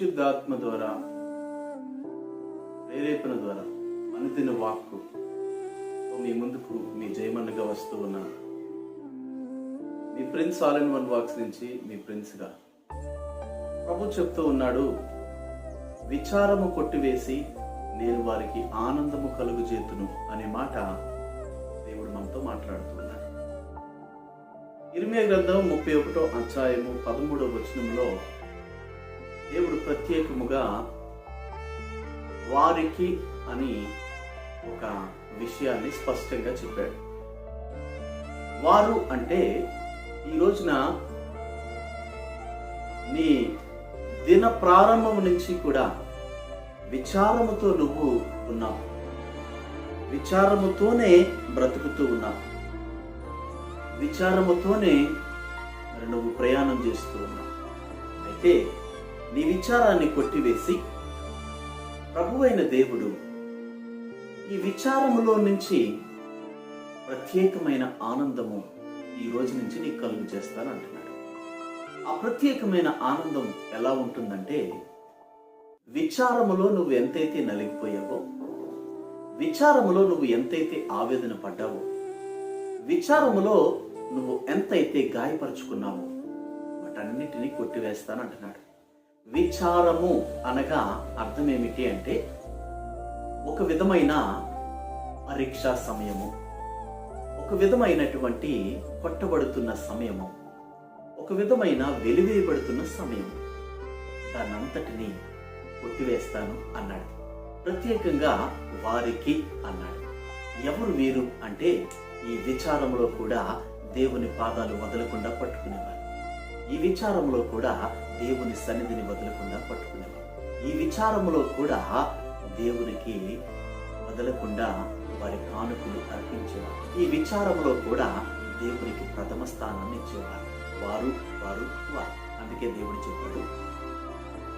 పరిశుద్ధాత్మ ద్వారా ప్రేరేపణ ద్వారా అనుదిన వాక్కు మీ ముందుకు మీ జయమన్నగా వస్తూ ఉన్నాను మీ ప్రిన్స్ ఆల్ ఇన్ వన్ వాక్స్ నుంచి మీ ప్రిన్స్గా ప్రభు చెప్తూ ఉన్నాడు విచారము కొట్టివేసి నేను వారికి ఆనందము కలుగు చేతును అనే మాట దేవుడు మనతో మాట్లాడుతున్నాడు ఇరిమే గ్రంథం ముప్పై ఒకటో అధ్యాయము పదమూడవ వచనంలో దేవుడు ప్రత్యేకముగా వారికి అని ఒక విషయాన్ని స్పష్టంగా చెప్పాడు. వారు అంటే ఈ రోజున నీ దిన ప్రారంభం నుంచి కూడా విచారముతో నువ్వు ఉన్నావు. విచారముతోనే బ్రతుకుతూ ఉన్నావు. విచారముతోనే మరి నువ్వు ప్రయాణం చేస్తూ ఉన్నావు. అయితే నీ విచారాన్ని కొట్టివేసి ప్రభువైన దేవుడు ఈ విచారములో నుంచి ప్రత్యేకమైన ఆనందము ఈ రోజు నుంచి నీకు కలుగు చేస్తాను అంటున్నాడు. ఆ ప్రత్యేకమైన ఆనందం ఎలా ఉంటుందంటే విచారములో నువ్వు ఎంతైతే నలిగిపోయావో విచారములో నువ్వు ఎంతైతే ఆవేదన పడ్డావో విచారములో నువ్వు ఎంతైతే గాయపరుచుకున్నావో వాటన్నిటినీ కొట్టివేస్తాను అంటున్నాడు. విచారము అనగా అర్థం ఏమిటి అంటే ఒక విధమైన పరీక్షా సమయము ఒక విధమైనటువంటి కొట్టబడుతున్న సమయము ఒక విధమైన వెలివేయబడుతున్న సమయం దానంతటిని కొట్టివేస్తాను అన్నాడు. ప్రత్యేకంగా వారికి అన్నాడు. ఎవరు వీరు అంటే ఈ విచారంలో కూడా దేవుని పాదాలు వదలకుండా పట్టుకునేవారు. ఈ విచారంలో కూడా దేవుని సన్నిధిని వదలకుండా పట్టుకునేవారు. ఈ విచారంలో కూడా దేవునికి వదలకుండా వారి కానుకలు అర్పించేవారు. ఈ విచారంలో కూడా దేవునికి ప్రథమ స్థానాన్ని ఇచ్చేవారు. వారు వారు వారు. అందుకే దేవుడు చెప్పాడు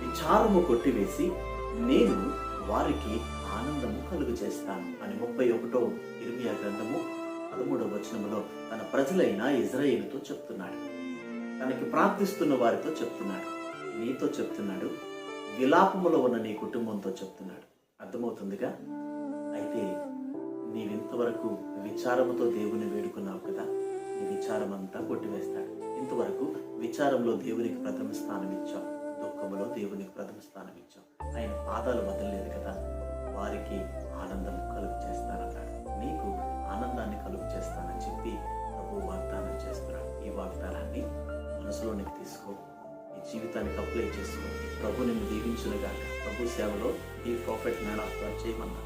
విచారము కొట్టివేసి నేను వారికి ఆనందము కలుగు చేస్తాను. అని ముప్పై ఒకటో ఇరవై గ్రంథము పదమూడవ వచనములో తన ప్రజలైన ఇజ్రాయేలుతో చెప్తున్నాడు. తనకి ప్రార్థిస్తున్న వారితో చెప్తున్నాడు. నీతో చెప్తున్నాడు. విలాపములో ఉన్న నీ కుటుంబంతో చెప్తున్నాడు. అర్థమవుతుందిగా? అయితే నీవింతవరకు విచారముతో దేవుని వేడుకున్నావు కదా? నీ విచారం అంతా కొట్టివేస్తాడు. ఇంతవరకు విచారంలో దేవునికి ప్రథమ స్థానం ఇచ్చావు దుఃఖములో దేవునికి ప్రథమ స్థానం ఇచ్చావు ఆయన పాదాలు వదలలేదు కదా? జీవితానికి అప్లై చేసుకో ప్రభు నిన్ను దీవించునుగాక. ప్రభు సేవలో ఈ ప్రాఫిట్ మ్యాన్ ఆఫ్ గాడ్ చేయమన్నా